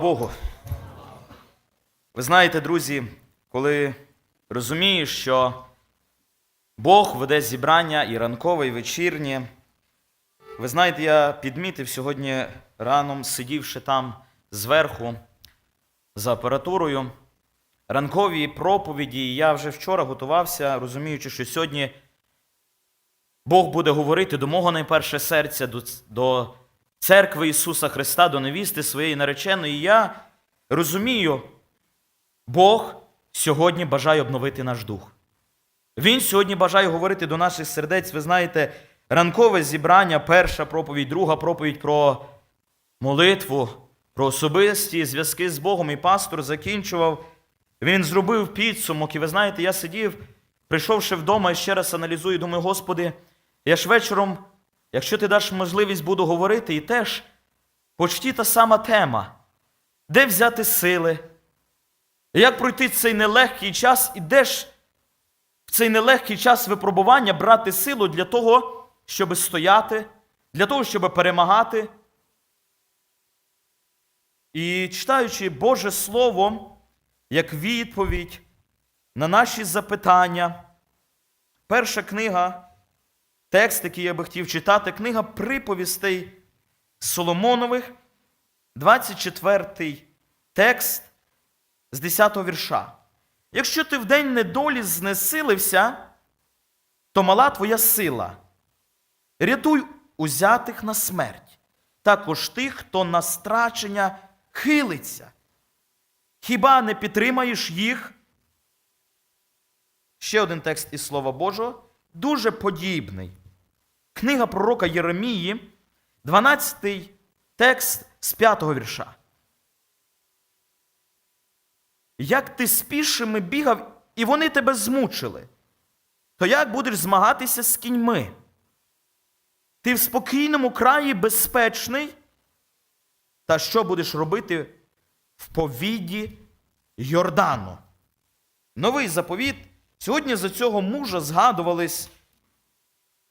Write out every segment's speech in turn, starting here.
Богу. Ви знаєте, друзі, коли розумієш, що Бог веде зібрання і ранкове, і вечірнє. Ви знаєте, я підмітив сьогодні раном, сидівши там зверху за апаратурою, ранкові проповіді, і я вже вчора готувався, розуміючи, що сьогодні Бог буде говорити до мого найперше серця, до, до церкви Ісуса Христа, до невісти своєї нареченої. Я розумію, Бог сьогодні бажає обновити наш дух. Він сьогодні бажає говорити до наших сердець. Ви знаєте, ранкове зібрання, перша проповідь, друга проповідь про молитву, про особисті зв'язки з Богом. І пастор закінчував. Він зробив підсумок. І ви знаєте, я сидів, прийшовши вдома і ще раз аналізую, думаю, Господи, я ж вечором, якщо ти даш можливість, буду говорити, і теж почті та сама тема. Де взяти сили? Як пройти цей нелегкий час, і де ж в цей нелегкий час випробування брати силу для того, щоб стояти, для того, щоб перемагати? І читаючи Боже Слово як відповідь на наші запитання, перша книга, текст, який я би хотів читати, книга приповістей Соломонових, 24 текст з 10 вірша. Якщо ти в день недолі знесилився, то мала твоя сила. Рятуй узятих на смерть, також тих, хто на страчення хилиться. Хіба не підтримаєш їх? Ще один текст із Слова Божого, дуже подібний. Книга пророка Єремії, 12 текст з 5 вірша. Як ти з пішими бігав, і вони тебе змучили, то як будеш змагатися з кіньми? Ти в спокійному краї безпечний, та що будеш робити в повіді Йордану? Новий заповіт. Сьогодні за цього мужа згадувались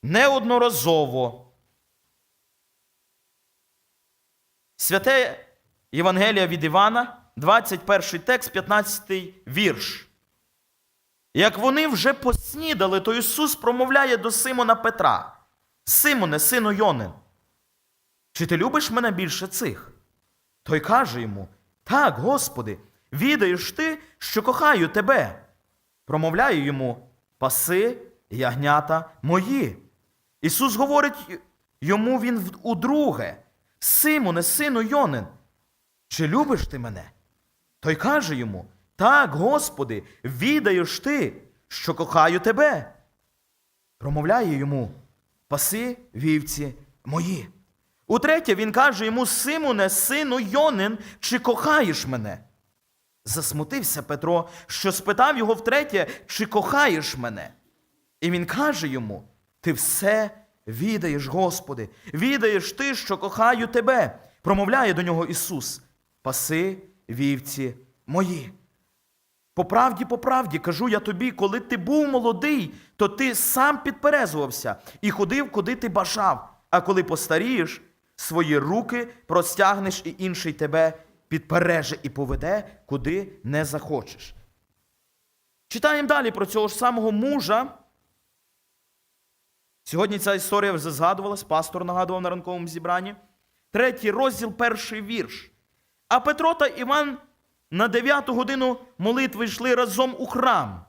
неодноразово. Святе Євангелія від Івана, 21 текст, 15 вірш. Як вони вже поснідали, то Ісус промовляє до Симона Петра: Симоне, сину Йонин, чи ти любиш мене більше цих? Той каже йому: Так, Господи, відаєш ти, що кохаю тебе. Промовляє йому: Паси, ягнята мої. Ісус говорить йому він удруге: Симоне, сину Йонин, чи любиш ти мене? Той каже йому: Так, Господи, відаєш ти, що кохаю тебе. Промовляє йому: Паси вівці мої. Утретє, він каже йому: Симоне, сину Йонин, чи кохаєш мене? Засмутився Петро, що спитав його втретє, чи кохаєш мене? І він каже йому: Ти все відаєш, Господи, відаєш ти, що кохаю тебе. Промовляє до нього Ісус: Паси вівці мої. По правді, по правді, кажу я тобі, коли ти був молодий, то ти сам підперезувався і ходив, куди ти бажав. А коли постарієш, свої руки простягнеш, і інший тебе підпереже і поведе, куди не захочеш. Читаємо далі про цього ж самого мужа. Сьогодні ця історія вже згадувалась, пастор нагадував на ранковому зібранні. Третій розділ, перший вірш. А Петро та Іван на дев'яту годину молитви йшли разом у храм.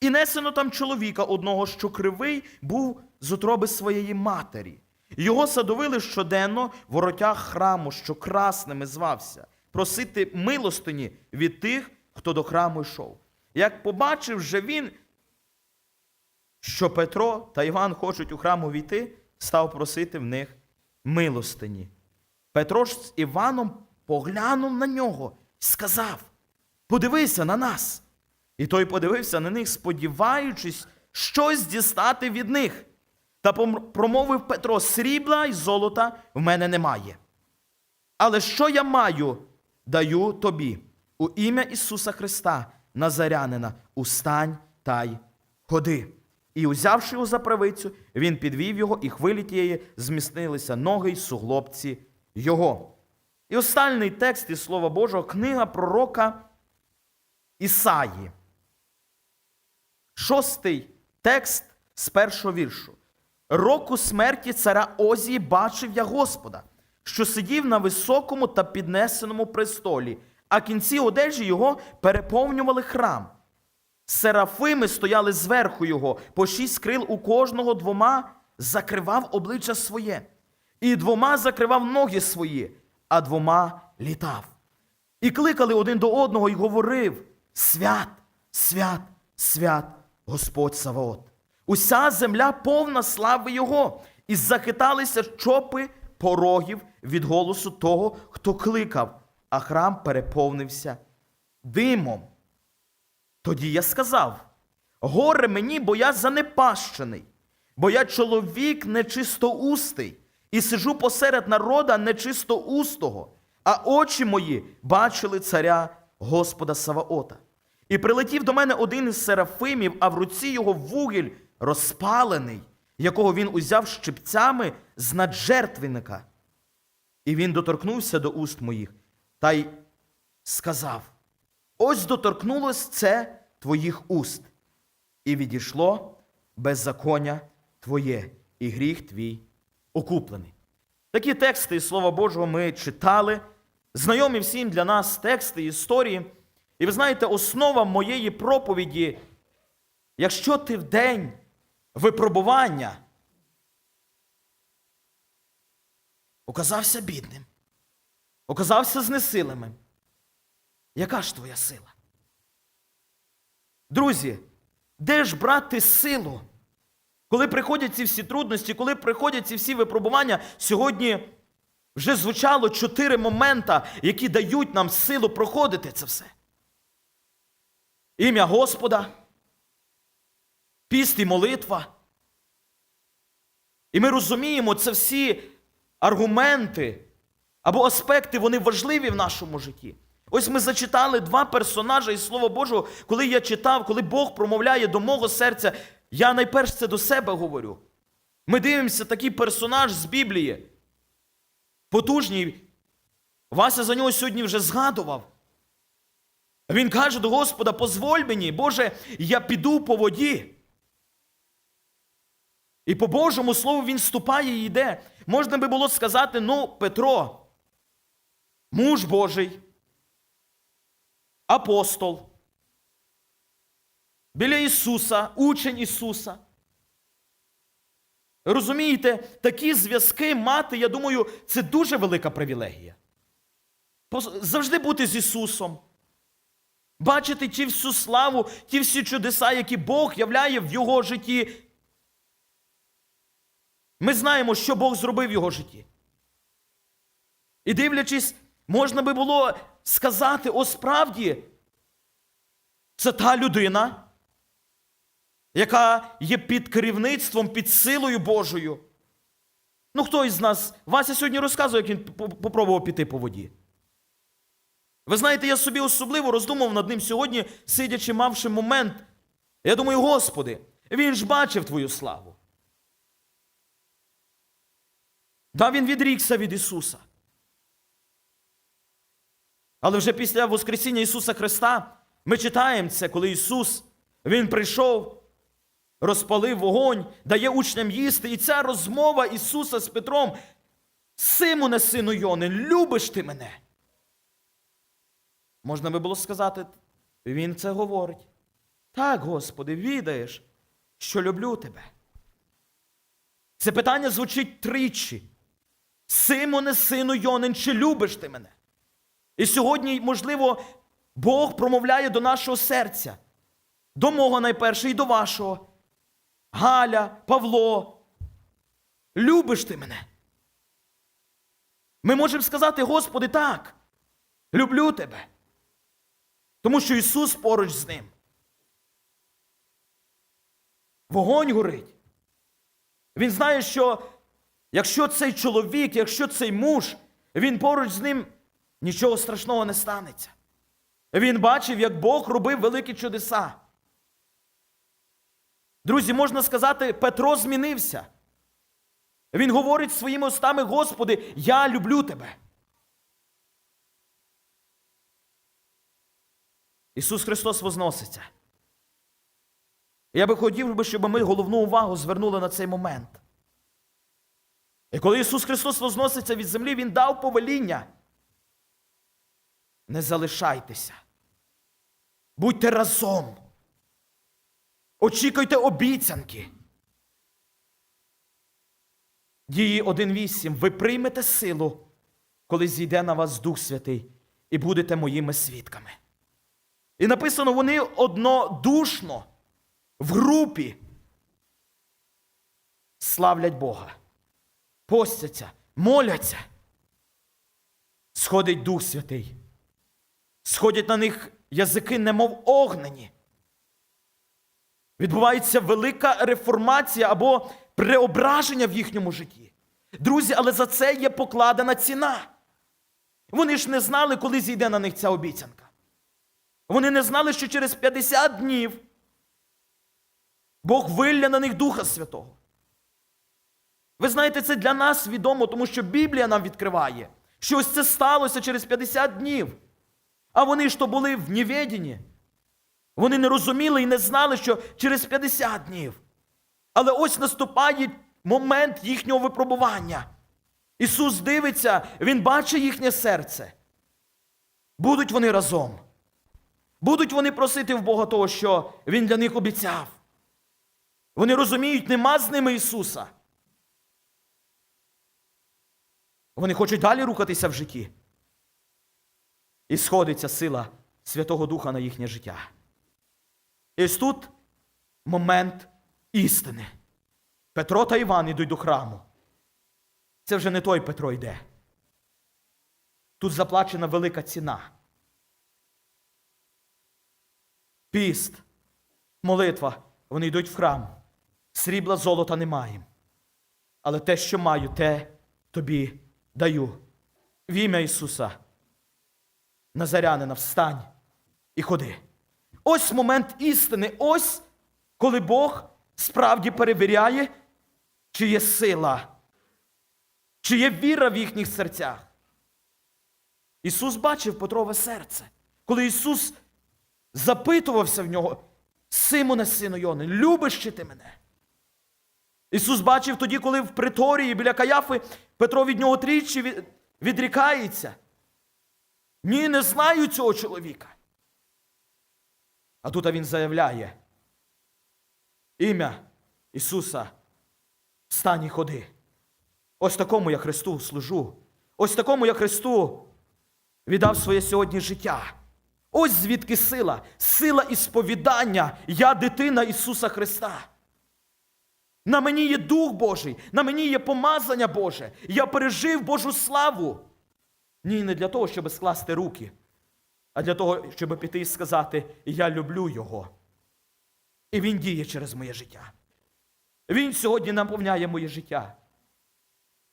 І несено там чоловіка одного, що кривий був з утроби своєї матері. Його садовили щоденно в воротях храму, що красними звався, просити милостині від тих, хто до храму йшов. Як побачив же він, що Петро та Іван хочуть у храм увійти, став просити в них милостині. Петро ж з Іваном поглянув на нього і сказав: Подивися на нас. І той подивився на них, сподіваючись щось дістати від них. Та промовив Петро: срібла й золота в мене немає. Але що я маю, даю тобі у ім'я Ісуса Христа, Назарянина, устань та й ходи. І, узявши його за правицю, він підвів його, і хвилі тієї зміцнилися ноги й суглобці його. І останній текст із Слова Божого, книга пророка Ісаї. Шостий текст з першого віршу. Року смерті царя Озії бачив я Господа, що сидів на високому та піднесеному престолі, а кінці одежі його переповнювали храм. Серафими стояли зверху його, по шість крил у кожного двома закривав обличчя своє, і двома закривав ноги свої, а двома літав. І кликали один до одного і говорив: Свят, свят, свят, Господь Саваот. Уся земля повна слави Його, і захиталися чопи порогів від голосу того, хто кликав, а храм переповнився димом. Тоді я сказав: горе мені, бо я занепащений, бо я чоловік нечистоустий, і сижу посеред народа нечистоустого, а очі мої бачили царя Господа Саваота. І прилетів до мене один із серафимів, а в руці його вугіль розпалений, якого він узяв щипцями з наджертвенника. І він доторкнувся до уст моїх та й сказав: Ось доторкнулось це твоїх уст, і відійшло беззаконня твоє, і гріх твій окуплений. Такі тексти Слова Божого ми читали, знайомі всім для нас тексти історії. І ви знаєте, основа моєї проповіді, якщо ти в день випробування оказався бідним, оказався знесилимим, яка ж твоя сила? Друзі, де ж брати силу? Коли приходять ці всі трудності, коли приходять ці всі випробування, сьогодні вже звучало чотири момента, які дають нам силу проходити це все. Ім'я Господа, піст і молитва. І ми розуміємо, це всі аргументи або аспекти, вони важливі в нашому житті. Ось ми зачитали два персонажі із Слова Божого, коли я читав, коли Бог промовляє до мого серця, я найперш це до себе говорю. Ми дивимося такий персонаж з Біблії. Потужній. Вася за нього сьогодні вже згадував. Він каже до Господа: позволь мені, Боже, я піду по воді. І по Божому Слову він ступає і йде. Можна би було сказати: ну, Петро, муж Божий, апостол, біля Ісуса, учень Ісуса. Розумієте, такі зв'язки мати, я думаю, це дуже велика привілегія. Завжди бути з Ісусом. Бачити ті всю славу, ті всі чудеса, які Бог являє в його житті. Ми знаємо, що Бог зробив в його житті. І дивлячись, можна би було сказати, о справді, це та людина, яка є під керівництвом, під силою Божою. Ну, хто із нас, Вася сьогодні розказує, як він попробував піти по воді. Ви знаєте, я собі особливо роздумав над ним сьогодні, сидячи, мавши момент. Я думаю, Господи, він ж бачив Твою славу. Да, він відрікся від Ісуса. Але вже після Воскресіння Ісуса Христа ми читаємо це, коли Ісус Він прийшов, розпалив вогонь, дає учням їсти. І ця розмова Ісуса з Петром, Симоне, сину Йони, любиш ти мене? Можна би було сказати, Він це говорить. Так, Господи, відаєш, що люблю тебе. Це питання звучить тричі. Симоне, сину Йонин, чи любиш ти мене? І сьогодні, можливо, Бог промовляє до нашого серця, до мого найперше і до вашого. Галя, Павло, любиш ти мене? Ми можемо сказати, Господи, так, люблю тебе. Тому що Ісус поруч з ним. Вогонь горить. Він знає, що якщо цей чоловік, якщо цей муж, він поруч з ним, нічого страшного не станеться. Він бачив, як Бог робив великі чудеса. Друзі, можна сказати, Петро змінився. Він говорить своїми устами, Господи, я люблю тебе. Ісус Христос возноситься. Я би хотів би, щоб ми головну увагу звернули на цей момент. І коли Ісус Христос возноситься від землі, Він дав повеління. Не залишайтеся. Будьте разом. Очікуйте обіцянки. Дії 1.8. Ви приймете силу, коли зійде на вас Дух Святий, і будете моїми свідками. І написано, вони однодушно в групі славлять Бога, постяться, моляться. Сходить Дух Святий. Сходять на них язики, немов огнені. Відбувається велика реформація або преображення в їхньому житті. Друзі, але за це є покладена ціна. Вони ж не знали, коли зійде на них ця обіцянка. Вони не знали, що через 50 днів Бог вилля на них Духа Святого. Ви знаєте, це для нас відомо, тому що Біблія нам відкриває, що ось це сталося через 50 днів. А вони ж то були в неведенні. Вони не розуміли і не знали, що через 50 днів. Але ось наступає момент їхнього випробування. Ісус дивиться, Він бачить їхнє серце. Будуть вони разом. Будуть вони просити в Бога того, що Він для них обіцяв. Вони розуміють, нема з ними Ісуса. Вони хочуть далі рухатися в житті. І сходиться сила Святого Духа на їхнє життя. І ось тут момент істини. Петро та Іван йдуть до храму. Це вже не той Петро йде. Тут заплачена велика ціна. Піст, молитва, вони йдуть в храм. Срібла, золота не маємо. Але те, що маю, те тобі даю. В ім'я Ісуса. Назарянина, встань і ходи. Ось момент істини. Ось коли Бог справді перевіряє, чи є сила, чи є віра в їхніх серцях. Ісус бачив Петрове серце. Коли Ісус запитувався в нього, Симоне, сину Йони, любиш чи ти мене? Ісус бачив тоді, коли в приторії біля Каяфи Петро від нього тричі відрікається. Ні, не знаю цього чоловіка. А тут він заявляє ім'я Ісуса, встань і ходи. Ось такому я Христу служу. Ось такому я Христу віддав своє сьогодні життя. Ось звідки сила, сила ісповідання. Я дитина Ісуса Христа. На мені є Дух Божий, на мені є помазання Боже. Я пережив Божу славу. Ні, не для того, щоб скласти руки, а для того, щоб піти і сказати, я люблю Його. І Він діє через моє життя. Він сьогодні наповняє моє життя.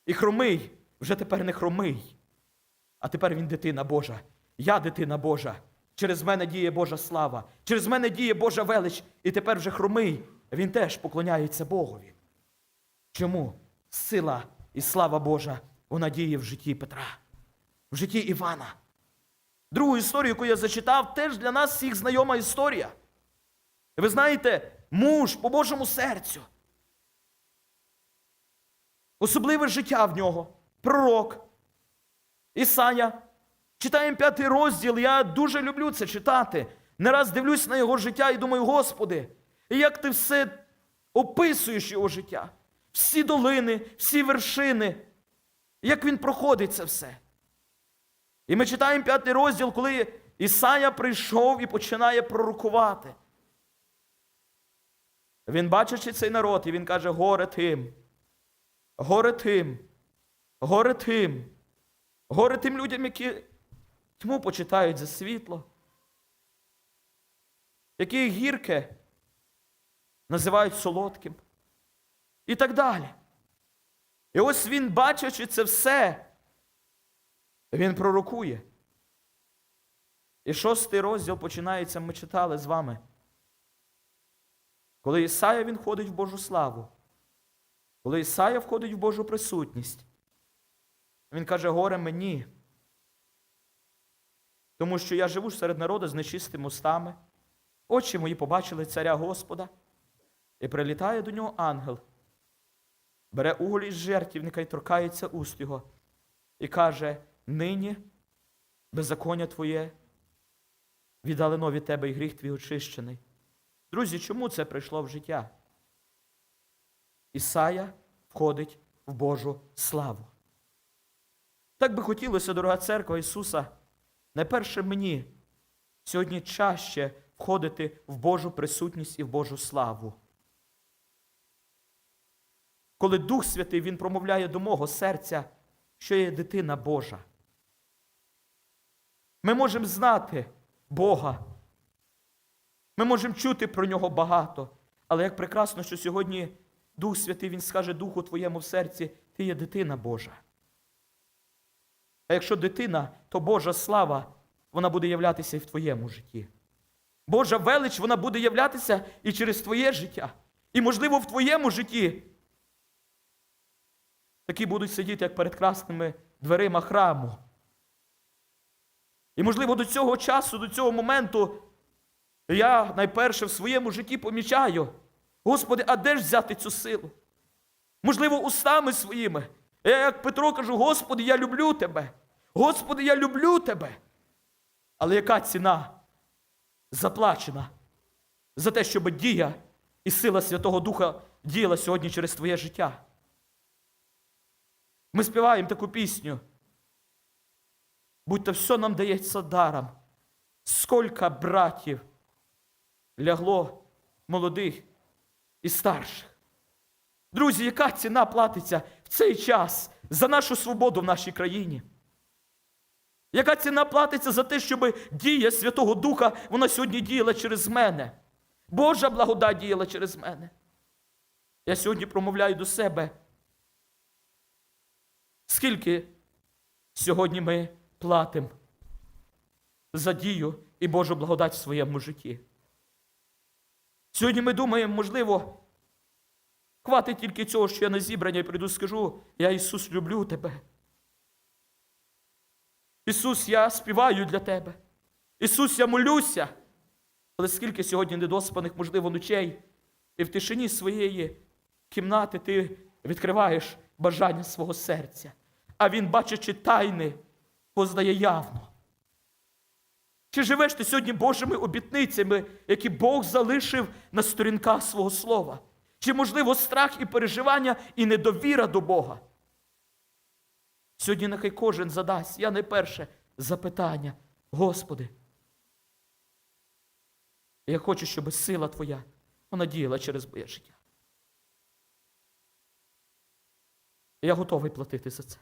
І хромий вже тепер не хромий, а тепер він дитина Божа. Я дитина Божа. Через мене діє Божа слава, через мене діє Божа велич, і тепер вже хромий, він теж поклоняється Богові. Чому? Сила і слава Божа вона діє в житті Петра, в житті Івана. Другу історію, яку я зачитав, теж для нас всіх знайома історія. Ви знаєте, муж по Божому серцю. Особливе життя в нього, пророк. Ісая. Читаємо п'ятий розділ. Я дуже люблю це читати. Не раз дивлюсь на його життя і думаю, Господи, як ти все описуєш його життя? Всі долини, всі вершини, як він проходить це все. І ми читаємо п'ятий розділ, коли Ісая прийшов і починає пророкувати. Він бачачи цей народ, і він каже: горе тим, горе тим, горе тим, горе тим людям, які тьму почитають за світло, які гірке називають солодким. І так далі. І ось він, бачачи це все, він пророкує. І шостий розділ починається, ми читали з вами. Коли Ісая він входить в Божу славу, коли Ісая входить в Божу присутність, він каже, горе мені, тому що я живу серед народу з нечистими устами. Очі мої побачили царя Господа, і прилітає до нього ангел, бере уголь із жертівника і торкається уст його, і каже: нині беззаконня твоє віддалено від тебе і гріх твій очищений. Друзі, чому це прийшло в життя? Ісая входить в Божу славу. Так би хотілося, дорога церква Ісуса, найперше мені сьогодні чаще входити в Божу присутність і в Божу славу. Коли Дух Святий Він промовляє до мого серця, що є дитина Божа. Ми можемо знати Бога. Ми можемо чути про нього багато. Але як прекрасно, що сьогодні Дух Святий Він скаже Духу твоєму в серці, ти є дитина Божа. А якщо дитина, то Божа слава, вона буде являтися і в твоєму житті. Божа велич, вона буде являтися і через твоє життя. І, можливо, в твоєму житті такі будуть сидіти, як перед красними дверима храму. І, можливо, до цього часу, до цього моменту я найперше в своєму житті помічаю, Господи, а де ж взяти цю силу? Можливо, устами своїми. Я, як Петро, кажу, Господи, я люблю тебе. Господи, я люблю тебе. Але яка ціна заплачена за те, щоб дія і сила Святого Духа діяла сьогодні через твоє життя? Ми співаємо таку пісню. Будь то все нам дається даром. Скільки братів лягло молодих і старших. Друзі, яка ціна платиться в цей час за нашу свободу в нашій країні? Яка ціна платиться за те, щоб дія Святого Духа вона сьогодні діяла через мене? Божа благодать діяла через мене. Я сьогодні промовляю до себе. Скільки сьогодні ми платимо за дію і Божу благодать в своєму житті? Сьогодні ми думаємо, можливо, хватить тільки цього, що я на зібрання і прийду, скажу, я Ісус люблю тебе. Ісус, я співаю для тебе. Ісус, я молюся. Але скільки сьогодні недоспаних, можливо, ночей, і в тишині своєї кімнати ти відкриваєш бажання свого серця, а Він, бачачи тайни, познає явно. Чи живеш ти сьогодні Божими обітницями, які Бог залишив на сторінках свого слова? Чи, можливо, страх і переживання і недовіра до Бога? Сьогодні нехай кожен задасть, я найперше запитання, Господи. Я хочу, щоб сила Твоя вона діяла через моє життя. Я готовий платити за це.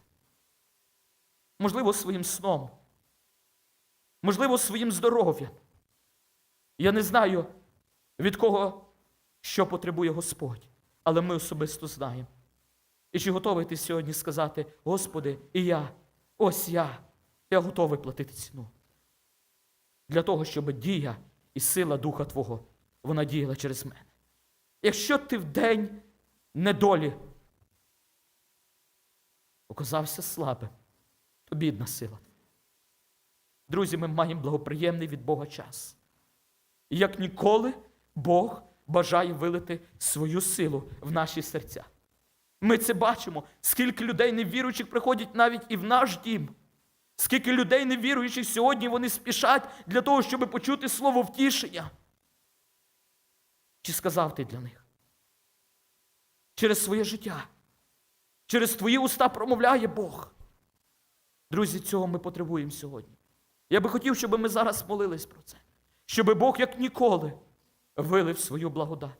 Можливо, своїм сном, можливо, своїм здоров'ям. Я не знаю, від кого що потребує Господь, але ми особисто знаємо. І чи готовий ти сьогодні сказати, Господи, і я, ось я, я готовий платити ціну. Для того, щоб дія і сила Духа Твого, вона діяла через мене. Якщо ти в день недолі оказався слабим, то бідна сила. Друзі, ми маємо благоприємний від Бога час. І як ніколи, Бог бажає вилити свою силу в наші серця. Ми це бачимо, скільки людей невіруючих приходять навіть і в наш дім. Скільки людей невіруючих сьогодні вони спішать для того, щоб почути слово втішення. Чи сказав ти для них? Через своє життя, через твої уста промовляє Бог. Друзі, цього ми потребуємо сьогодні. Я би хотів, щоб ми зараз молились про це, щоб Бог, як ніколи, вилив свою благодать,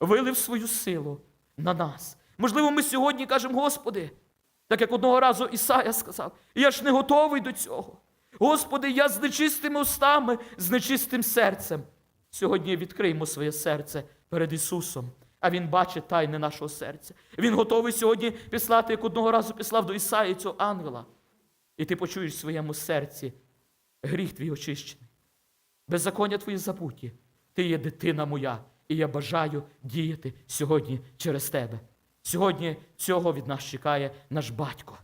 вилив свою силу на нас. Можливо, ми сьогодні кажемо, Господи, так як одного разу Ісая сказав, я ж не готовий до цього. Господи, я з нечистими устами, з нечистим серцем. Сьогодні відкриємо своє серце перед Ісусом, а Він бачить тайни нашого серця. Він готовий сьогодні післати, як одного разу післав до Ісаї цього ангела. І ти почуєш в своєму серці гріх твій очищений, беззаконня твої забуті. Ти є дитина моя, і я бажаю діяти сьогодні через тебе. Сьогодні цього від нас чекає наш батько.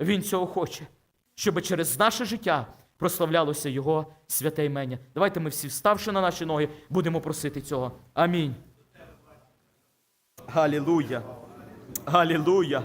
Він цього хоче, щоб через наше життя прославлялося Його святе імення. Давайте ми всі, вставши на наші ноги, будемо просити цього. Амінь. Галілуя. Галілуя.